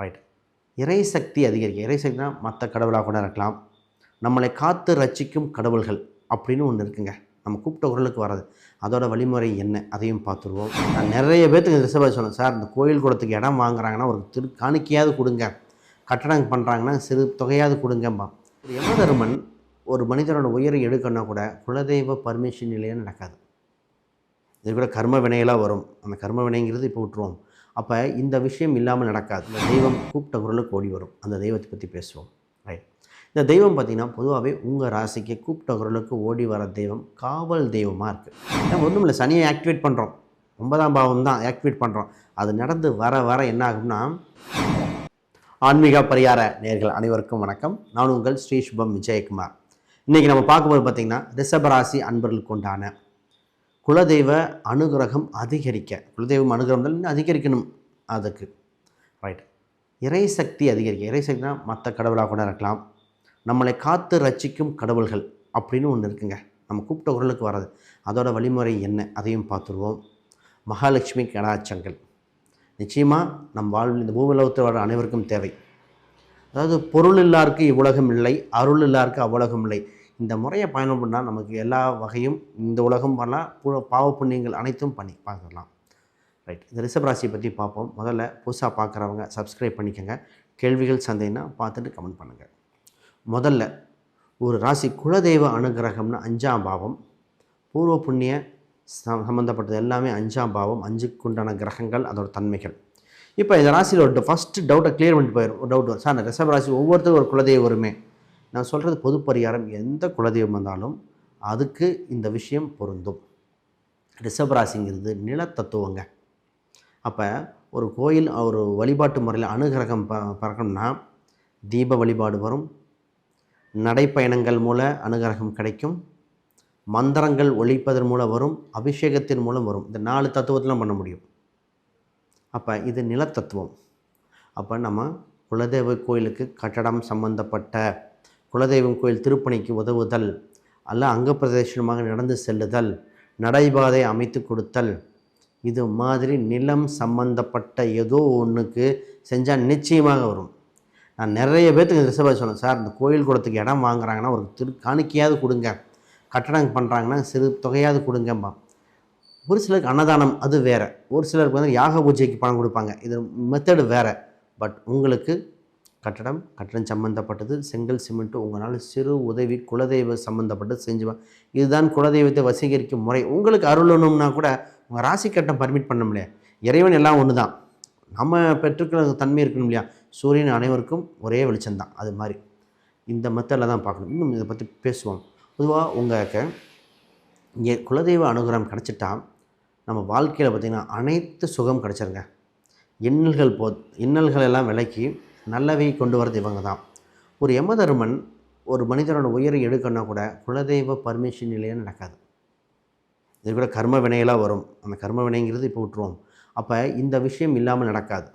Right இறை சக்தி அதிகரிக்க இறை சக்தினா மற்ற கடவுளாக கூட இருக்கலாம். நம்மளை காத்து ரட்சிக்கும் கடவுள்கள் அப்படின்னு ஒன்று இருக்குங்க. நம்ம கூப்பிட்ட குரலுக்கு வராது அதோட வழிமுறை என்ன? அதையும் பார்த்துருவோம். நான் நிறைய பேர்த்துக்கு ரிசர்வ் சொன்னேன். சார் இந்த கோயில் குளத்துக்கு இடம் வாங்குறாங்கன்னா ஒரு திரு காணிக்கையாவது கொடுங்க. கட்டடம் பண்ணுறாங்கன்னா சிறு தொகையாவது கொடுங்கம்பா யமதர்மன் ஒரு மனிதனோட உயிரை எடுக்கணும் கூட குலதெய்வ பர்மிஷன் இல்லையே நடக்காது. இது கூட கர்ம வினையெல்லாம் வரும். அந்த கர்ம வினைங்கிறது இப்போ விட்டுருவோம். அப்போ இந்த விஷயம் இல்லாமல் நடக்காது. இந்த தெய்வம் கூப்பிட்ட குரலுக்கு ஓடி வரும். அந்த தெய்வத்தை பற்றி பேசுவோம். ரைட் இந்த தெய்வம் பார்த்திங்கன்னா பொதுவாகவே உங்கள் ராசிக்கு கூப்பிட்ட குரலுக்கு ஓடி வர தெய்வம் காவல் தெய்வமாக இருக்குது ஒன்றும் இல்லை சனியை ஆக்டிவேட் பண்ணுறோம் ஒன்பதாம் பாவம் தான் ஆக்டிவேட் பண்ணுறோம் அது நடந்து வர வர என்ன ஆகும்னா ஆன்மீக பரிகார நேர்கள் அனைவருக்கும் வணக்கம். நான் உங்கள் ஸ்ரீ சுபம் விஜயகுமார். இன்றைக்கி நம்ம பார்க்கும்போது பார்த்திங்கன்னா ரிஷபராசி அன்பர்களுக்கு உண்டான குலதெய்வ அனுகிரகம் அதிகரிக்க. குலதெய்வம் அனுகிரகம் இன்னும் அதிகரிக்கணும் அதுக்கு. ரைட் இறை சக்தி அதிகரிக்க. இறை சக்தினா மற்ற கடவுளாக கூட இருக்கலாம். நம்மளை காத்து ரட்சிக்கும் கடவுள்கள் அப்படின்னு ஒன்று இருக்குங்க. நம்ம கூப்பிட்ட குரலுக்கு வராது அதோட வழிமுறை என்ன? அதையும் பார்த்துருவோம். மகாலட்சுமி கடாச்சங்கள் நிச்சயமாக நம் வாழ்வில் இந்த பூமிலோகத்தில் வர அனைவருக்கும் தேவை. அதாவது பொருள் இல்லாருக்கு இவ்வுலகம் இல்லை அருள் இல்லாருக்கு அவ்வுலகம் இல்லை. இந்த முறையை பயணம் பண்ணால் நமக்கு எல்லா வகையும் இந்த உலகம் பண்ணால் பு- பாவ புண்ணியங்கள் அனைத்தும் பண்ணி பார்க்கலாம் ரைட் இந்த ரிஷபராசியை பற்றி பார்ப்போம். முதல்ல புதுசாக பார்க்குறவங்க சப்ஸ்கிரைப் பண்ணிக்கோங்க. கேள்விகள் சந்தைன்னா பார்த்துட்டு கமெண்ட் பண்ணுங்கள் முதல்ல ஒரு ராசி குலதெய்வ அனுகிரகம்னு அஞ்சாம் பாவம். பூர்வ புண்ணிய ச- சம்மந்தப்பட்டது எல்லாமே அஞ்சாம் பாவம். அஞ்சுக்குண்டான கிரகங்கள் அதோட தன்மைகள். இப்போ இந்த ராசியில் ஒரு ஃபஸ்ட்டு டவுட்டை கிளியர் பண்ணிட்டு போயிடும் ஒரு டவுட் வரும். சார் இந்த ரிஷப ராசி ஒவ்வொருத்தரும் ஒரு குலதெய்வம் வருமே நான் சொல்கிறது பொது பரிகாரம் எந்த குலதெய்வம் வந்தாலும் அதுக்கு இந்த விஷயம் பொருந்தும். ரிஷபராசிங்கிறது நிலத்தத்துவங்க. அப்போ ஒரு கோயில் ஒரு வழிபாட்டு முறையில் அனுகிரகம் ப பறக்கணும்னா தீப வழிபாடு வரும். நடைப்பயணங்கள் மூல அனுகிரகம் கிடைக்கும். மந்திரங்கள் ஒழிப்பதன் மூலம் வரும். அபிஷேகத்தின் மூலம் வரும். இந்த நாலு தத்துவத்திலாம் பண்ண முடியும். அப்போ இது நிலத்தத்துவம். அப்போ நம்ம குலதெய்வ கோயிலுக்கு கட்டடம் சம்பந்தப்பட்ட குலதெய்வம் கோயில் திருப்பணிக்கு உதவுதல். அல்ல அங்க பிரதேசமாக நடந்து செல்லுதல். நடைபாதை அமைத்து கொடுத்தல். இது மாதிரி நிலம் சம்பந்தப்பட்ட ஏதோ ஒன்றுக்கு செஞ்சால் நிச்சயமாக வரும். நான் நிறைய பேர்த்துக்கு ரிசர்வ் சொன்னேன் சார் இந்த கோயில் குளத்துக்கு இடம் வாங்குறாங்கன்னா ஒரு திரு காணிக்கையாவது கொடுங்க. கட்டடம் பண்ணுறாங்கன்னா சிறு தொகையாவது கொடுங்கம்பா ஒரு சிலருக்கு அன்னதானம் அது வேறு. ஒரு சிலருக்கு வந்து யாக பூஜைக்கு பணம் கொடுப்பாங்க. இது மெத்தடு வேறு. பட் உங்களுக்கு கட்டடம் கட்டடம் சம்மந்தப்பட்டது செங்கல் சிமெண்ட்டு உங்களால் சிறு உதவி குலதெய்வ சம்மந்தப்பட்டது செஞ்சுவேன் இதுதான் குலதெய்வத்தை வசீகரிக்கும் முறை. உங்களுக்கு அருளணும்னா கூட உங்கள் ராசி கட்டம் பர்மிட் பண்ண முடியாது. இறைவன் எல்லாம் ஒன்று தான் நம்ம பெற்றுக்கிற தன்மை இருக்கணும் இல்லையா? சூரியன் அனைவருக்கும் ஒரே வெளிச்சம்தான். அது மாதிரி. இந்த மெத்தடில் தான் பார்க்கணும். இன்னும் இதை பற்றி பேசுவோம். பொதுவாக உங்களுக்கு இங்கே குலதெய்வ அனுகிரகம் கிடச்சிட்டா நம்ம வாழ்க்கையில் பார்த்திங்கன்னா அனைத்து சுகம் கிடச்சிருங்க. இன்னல்கள் போ இன்னல்கள் எல்லாம் விலக்கி நல்லவை கொண்டு வரது இவங்க தான். ஒரு யமதர்மன் ஒரு மனிதனோட உயிரை எடுக்கணும்னா கூட குலதெய்வ பர்மிஷன் இல்லையே நடக்காது. இது கூட கர்ம வினையெல்லாம் வரும். அந்த கர்ம வினைங்கிறது இப்போ விட்டுருவோம். அப்போ இந்த விஷயம் இல்லாமல் நடக்காது.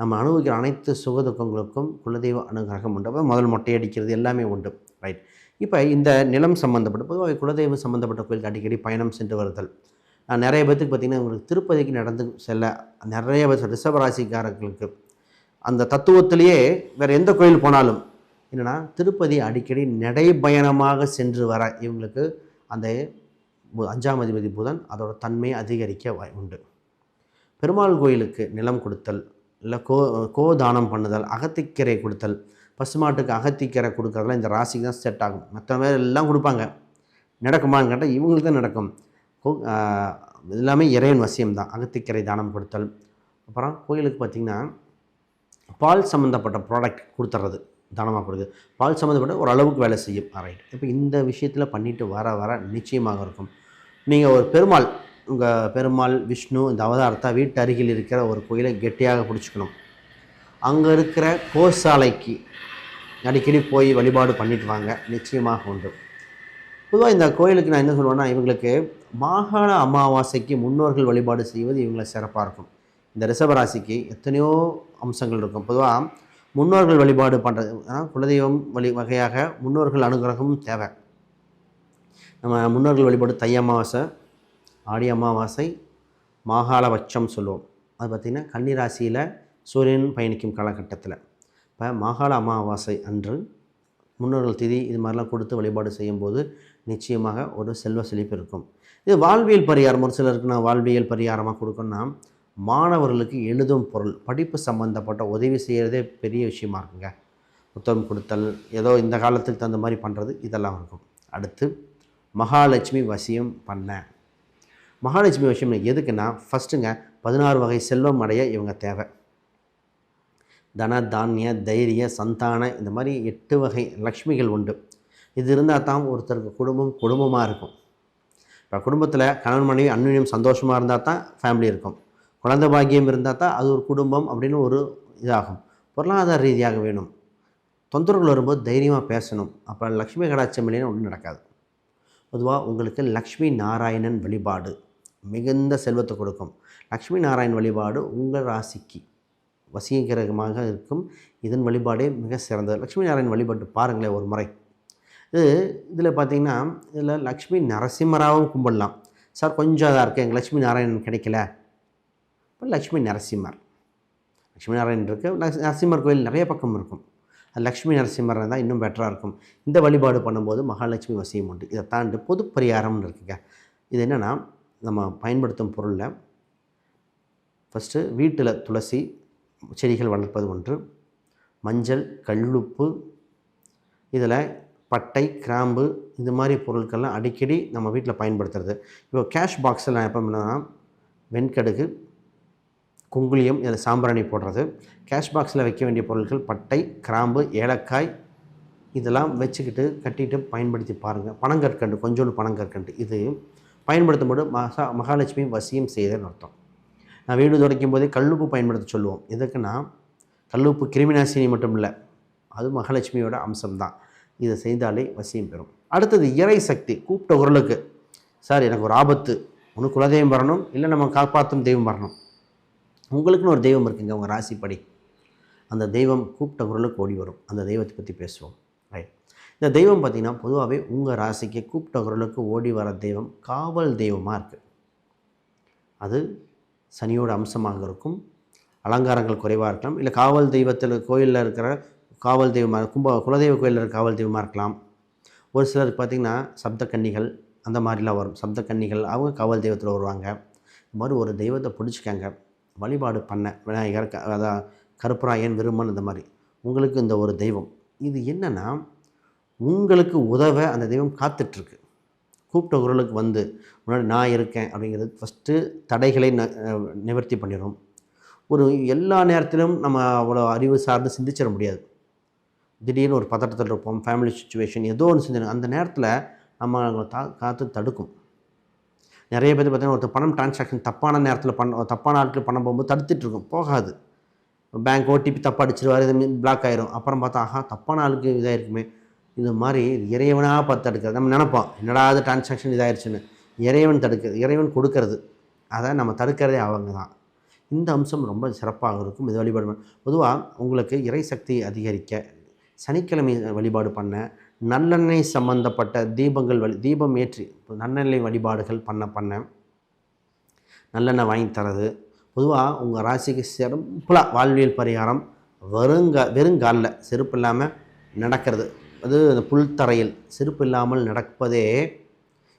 நம்ம அனுபவிக்கிற அனைத்து சுகதுக்கங்களுக்கும் குலதெய்வ அனுகிரகம் உண்டு. அப்போ முதல் மொட்டை அடிக்கிறது எல்லாமே உண்டு. ரைட் இப்போ இந்த நிலம் சம்மந்தப்பட்ட பொதுவாக குலதெய்வம் சம்மந்தப்பட்ட கோயிலுக்கு அடிக்கடி பயணம் சென்று வருதல். நான் நிறைய பேர்த்துக்கு பார்த்திங்கன்னா உங்களுக்கு திருப்பதிக்கு நடந்து செல்ல நிறைய பேர் ரிஷபராசிக்காரர்களுக்கு அந்த தத்துவத்திலேயே வேறு எந்த கோயில் போனாலும் என்னென்னா திருப்பதி அடிக்கடி நடைபயணமாக சென்று வர இவங்களுக்கு அந்த அஞ்சாம் அதிபதி புதன் அதோட தன்மையை அதிகரிக்க வாய்- உண்டு. பெருமாள் கோயிலுக்கு நிலம் கொடுத்தல் இல்லை கோ கோ தானம் பண்ணுதல் அகத்திக்கரை கொடுத்தல் பசுமாட்டுக்கு அகத்திக்கரை கொடுக்குறதுலாம் இந்த ராசிக்கு தான் செட் ஆகும். மற்ற பேர் எல்லாம் கொடுப்பாங்க. நடக்குமான்னு கேட்டால் இவங்களுக்கு தான் நடக்கும். கோ- எல்லாமே இறைவன் வசியம் தான். அகத்திக்கரை தானம் கொடுத்தல். அப்புறம் கோயிலுக்கு பார்த்திங்கன்னா பால் சம்மந்தப்பட்ட ப்ராடக்ட் கொடுத்துட்றது தானமாக கொடுக்குது? பால் சம்மந்தப்பட்ட ஒரு அளவுக்கு வேலை செய்யும். ரைட் இப்போ இந்த விஷயத்தில் பண்ணிவிட்டு வர வர நிச்சயமாக இருக்கும். நீங்கள் ஒரு பெருமாள் உங்கள் பெருமாள் விஷ்ணு இந்த அவதாரத்தை வீட்டு அருகில் இருக்கிற ஒரு கோயிலை கெட்டியாக பிடிச்சிக்கணும். அங்கே இருக்கிற கோசாலைக்கு அடிக்கடி போய் வழிபாடு பண்ணிட்டு வாங்க. நிச்சயமாக உண்டு. பொதுவாக இந்த கோயிலுக்கு நான் என்ன சொல்லுவேன்னா இவங்களுக்கு மாகாண அமாவாசைக்கு முன்னோர்கள் வழிபாடு செய்வது இவங்களை சிறப்பாக இருக்கும். இந்த ரிஷபராசிக்கு எத்தனையோ அம்சங்கள் இருக்கும். பொதுவாக முன்னோர்கள் வழிபாடு பண்ணுறது குலதெய்வம் வழி வகையாக முன்னோர்கள் அனுகிரகமும் தேவை. நம்ம முன்னோர்கள் வழிபாடு தை அமாவாசை ஆடி அமாவாசை மாகாளபட்சம் சொல்லுவோம். அது பார்த்திங்கன்னா கன்னிராசியில் சூரியன் பயணிக்கும் காலகட்டத்தில். இப்போ மாகாள அமாவாசை அன்று முன்னோர்கள் திதி இது மாதிரிலாம் கொடுத்து வழிபாடு செய்யும்போது நிச்சயமாக ஒரு செல்வ செழிப்பு இருக்கும். இது வாழ்வியல் பரிகாரம். ஒரு சிலருக்கு நான் வாழ்வியல் பரிகாரமாக கொடுக்கணும்னா மாணவர்களுக்கு எழுதும் பொருள் படிப்பு சம்மந்தப்பட்ட உதவி செய்கிறதே பெரிய விஷயமா இருக்குங்க. புத்தகம் கொடுத்தல் ஏதோ இந்த காலத்துக்கு தகுந்த மாதிரி பண்ணுறது இதெல்லாம் இருக்கும். அடுத்து மகாலட்சுமி வசியம் பண்ண. மகாலட்சுமி வசியம் எதுக்குன்னா ஃபஸ்ட்டுங்க பதினாறு வகை செல்வம் அடைய இவங்க தேவை. தன தானிய தைரிய சந்தான இந்த மாதிரி எட்டு வகை லக்ஷ்மிகள் உண்டு. இது இருந்தால் தான் ஒருத்தருக்கு குடும்பம் குடும்பமாக இருக்கும். இப்போ குடும்பத்தில் கணவன் மனைவி அந்யுன்யம் சந்தோஷமாக இருந்தால் தான் ஃபேமிலி இருக்கும். குழந்தை பாக்கியம் இருந்தால் தான் அது ஒரு குடும்பம் அப்படின்னு ஒரு இதாகும். பொருளாதார ரீதியாக வேணும். தொந்தரவுகள் வரும்போது தைரியமாக பேசணும். அப்போ லக்ஷ்மி கடாட்சம் இல்லைன்னா ஒன்றும் நடக்காது. பொதுவாக உங்களுக்கு லக்ஷ்மி நாராயணன் வழிபாடு மிகுந்த செல்வத்தை கொடுக்கும். லக்ஷ்மி நாராயண் வழிபாடு உங்கள் ராசிக்கு வசீகரமாக இருக்கும். இதன் வழிபாடே மிக சிறந்தது. லக்ஷ்மி நாராயண் வழிபாட்டு பாருங்களேன் ஒரு முறை. இது இதில் பார்த்தீங்கன்னா இதில் லக்ஷ்மி நரசிம்மராகவும் கும்பிடலாம். சார் கொஞ்சம் இதாக இருக்குது எங்கள் லக்ஷ்மி நாராயணன் கிடைக்கல. லக்ஷ்மி நரசிம்மர். லக்ஷ்மி நாராயணன் இருக்குது நரசிம்மர் கோயில் நிறைய பக்கம் இருக்கும். அது லக்ஷ்மி நரசிம்மர் இருந்தால் இன்னும் பெட்டராக இருக்கும். இந்த வழிபாடு பண்ணும்போது மகாலட்சுமி வசியம் உண்டு. இதை தாண்டி பொது பரிகாரம்னு இருக்குங்க. இது என்னென்னா நம்ம பயன்படுத்தும் பொருளில் ஃபஸ்ட்டு வீட்டில் துளசி செடிகள் வளர்ப்பது ஒன்று. மஞ்சள் கல்லுப்பு இதில் பட்டை கிராம்பு இந்த மாதிரி பொருட்கள்லாம் அடிக்கடி நம்ம வீட்டில் பயன்படுத்துறது. இப்போ கேஷ் பாக்ஸில் நான் எப்போ பண்ணேன்னா வெண்கடுகு குங்குளியம் இதில் சாம்பிராணி போடுறது. கேஷ் பாக்ஸில் வைக்க வேண்டிய பொருட்கள் பட்டை கிராம்பு ஏலக்காய் இதெல்லாம் வச்சுக்கிட்டு கட்டிட்டு பயன்படுத்தி பாருங்கள் பனங்கற்கண்டு கொஞ்சோண்டு பனங்கற்கண்டு இது பயன்படுத்தும் போது மகா மகாலட்சுமி வசியம் செய்தன்னு அர்த்தம். நான் வீடு துடைக்கும் போதே கல்லுப்பு பயன்படுத்த சொல்லுவோம். எதுக்குன்னா கல்லுப்பு கிருமிநாசினி மட்டும் இல்லை அது மகாலட்சுமியோட அம்சம்தான். இதை செய்தாலே வசியம் பெறும். அடுத்தது இறை சக்தி கூப்பிட்ட குரலுக்கு சார் எனக்கு ஒரு ஆபத்து. ஒன்று குலதெய்வம் வரணும் இல்லை நம்ம காப்பாற்றும் தெய்வம் வரணும்? உங்களுக்குன்னு ஒரு தெய்வம் இருக்குங்க உங்கள் ராசிப்படி. அந்த தெய்வம் கூப்பிட்ட குரலுக்கு ஓடி வரும். அந்த தெய்வத்தை பற்றி பேசுவோம். ரைட் இந்த தெய்வம் பார்த்திங்கன்னா பொதுவாகவே உங்கள் ராசிக்கு கூப்பிட்ட குரலுக்கு ஓடி வர தெய்வம் காவல் தெய்வமாக இருக்குது அது சனியோட அம்சமாக இருக்கும். அலங்காரங்கள் குறைவாக இருக்கலாம். இல்லை காவல் தெய்வத்தில் கோயிலில் இருக்கிற காவல் தெய்வமாக கும்ப குலதெய்வ கோயிலில் இருக்கிற காவல் தெய்வமாக இருக்கலாம். ஒரு சிலர் பார்த்திங்கன்னா சப்தக்கன்னிகள் அந்த மாதிரிலாம் வரும். சப்தக்கன்னிகள் அவங்க காவல் தெய்வத்தில் வருவாங்க. இந்த மாதிரி ஒரு தெய்வத்தை பிடிச்சிக்கங்க. வழிபாடு பண்ண விநாயகர் க அதான் கருப்பராயன் விருமன் இந்த மாதிரி. உங்களுக்கு இந்த ஒரு தெய்வம். இது என்னென்னா உங்களுக்கு உதவ அந்த தெய்வம் காத்துட்ருக்கு. கூப்பிட்ட குரலுக்கு வந்து முன்னாடி நான் இருக்கேன் அப்படிங்கிறது ஃபஸ்ட்டு தடைகளை ந நிவர்த்தி பண்ணிடும் ஒரு எல்லா நேரத்திலும் நம்ம அவ்வளோ அறிவு சார்ந்து சிந்திச்சிட முடியாது. திடீர்னு ஒரு பதட்டத்தில் இருப்போம் ஃபேமிலி சுச்சுவேஷன் ஏதோ ஒன்று செஞ்சு அந்த நேரத்தில் நம்ம தா காத்து தடுக்கும். நிறைய பேர் பார்த்தீங்கன்னா ஒருத்தர் பணம் டிரான்சாக்ஷன் தப்பான நேரத்தில் பண்ண தப்பான ஆட்கள் பண்ண போகும்போது தடுத்துட்ருக்கும் போகாது. பேங்க் ஓடிபி தப்பாக அடிச்சிருவார் இது பிளாக் ஆயிரும். அப்புறம் பார்த்தா ஆஹா தப்பான ஆளுக்கு இதாக இருக்குமே இது மாதிரி இறைவனாக பார்த்து தடுக்கிறது. நம்ம நினப்போம் என்னடா அது டிரான்சாக்ஷன் இதாகிடுச்சுன்னு இறைவன் தடுக்கிறது இறைவன் கொடுக்கறது. அதை நம்ம தடுக்கிறதே அவங்க தான். இந்த அம்சம் ரொம்ப சிறப்பாக இருக்கும். இது வழிபாடு பொதுவாக உங்களுக்கு இறை சக்தி அதிகரிக்க சனிக்கிழமை வழிபாடு பண்ண நல்லெண்ணெய் சம்பந்தப்பட்ட தீபங்கள் வழி தீபம் ஏற்றி நல்லெண்ணெய் வழிபாடுகள் பண்ண பண்ண நல்லெண்ணெய் வாங்கி தரது. பொதுவாக உங்கள் ராசிக்கு சிறப்பாக வாழ்வியல் பரிகாரம் வெறுங்க வெறுங்காலில் செருப்பு இல்லாமல் நடக்கிறது. அது அந்த புல் தரையில் செருப்பு இல்லாமல் நடப்பதே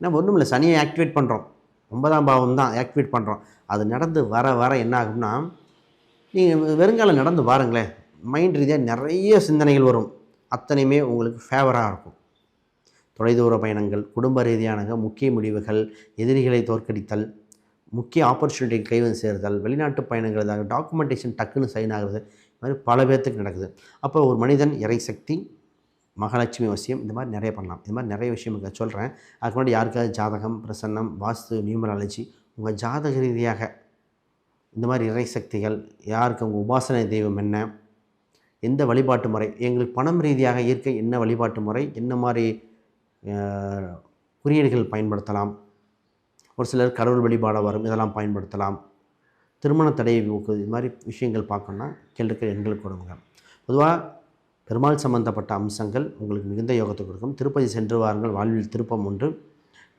என்ன ஒன்றும் இல்லை சனியை ஆக்டிவேட் பண்ணுறோம் ஒன்பதாம் பாவம் தான் ஆக்டிவேட் பண்ணுறோம் அது நடந்து வர வர என்ன ஆகும்னா நீங்கள் வெறுங்காலம் நடந்து பாருங்களேன் மைண்ட் ரீதியாக நிறைய சிந்தனைகள் வரும். அத்தனையுமே உங்களுக்கு ஃபேவராக இருக்கும். தொலைதூர பயணங்கள் குடும்ப ரீதியான முக்கிய முடிவுகள் எதிரிகளை தோற்கடித்தல் முக்கிய ஆப்பர்ச்சுனிட்டி கைவந்து சேருதல் வெளிநாட்டு பயணங்கள் இதாக டாக்குமெண்டேஷன் டக்குன்னு சைன் ஆகுறது இது மாதிரி பல பேர்த்துக்கு நடக்குது. அப்போ ஒரு மனிதன் இறை சக்தி மகாலட்சுமி வசியம் இந்த மாதிரி நிறைய பண்ணலாம். இது மாதிரி நிறைய விஷயம் இங்கே சொல்கிறேன் அதுக்கு முன்னாடி யாருக்காவது ஜாதகம் பிரசன்னம் வாஸ்து நியூமராலஜி உங்கள் ஜாதக ரீதியாக இந்த மாதிரி இறை சக்திகள் யாருக்கு உங்கள் உபாசனை தெய்வம் என்ன எந்த வழிபாட்டு முறை? எங்களுக்கு பணம் ரீதியாக இயற்கை என்ன வழிபாட்டு முறை? என்ன மாதிரி குறியீடுகள் பயன்படுத்தலாம்? ஒரு சிலர் கடவுள் வழிபாட வரும் இதெல்லாம் பயன்படுத்தலாம். திருமண தடையை ஊக்கு இது மாதிரி விஷயங்கள் பார்க்கணுன்னா கேள்விக்கு எண்களுக்கு கொடுங்க. பொதுவாக பெருமாள் சம்பந்தப்பட்ட அம்சங்கள் உங்களுக்கு மிகுந்த யோகத்தை கொடுக்கும். திருப்பதி சென்று வாருங்கள். வாழ்வில் திருப்பம் உண்டு.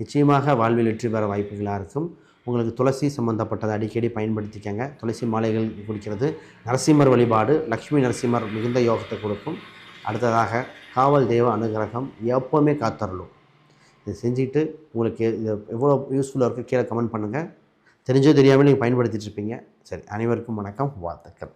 நிச்சயமாக வாழ்வில் வெற்றி பெற வாய்ப்புகளாக இருக்கும். உங்களுக்கு துளசி சம்மந்தப்பட்டதை அடிக்கடி பயன்படுத்திக்கங்க. துளசி மாலைகள் குடிக்கிறது நரசிம்மர் வழிபாடு லக்ஷ்மி நரசிம்மர் மிகுந்த யோகத்தை கொடுக்கும். அடுத்ததாக காவல் தெய்வ அனுகிரகம் எப்போவுமே காத்தரலும் இது செஞ்சுட்டு உங்களுக்கு இது எவ்வளோ யூஸ்ஃபுல்லாக இருக்குது கீழே கமெண்ட் பண்ணுங்கள் தெரிஞ்சோ தெரியாமல் நீங்கள் பயன்படுத்திட்டு இருப்பீங்க. சரி அனைவருக்கும் வணக்கம் வாழ்த்துக்கள்.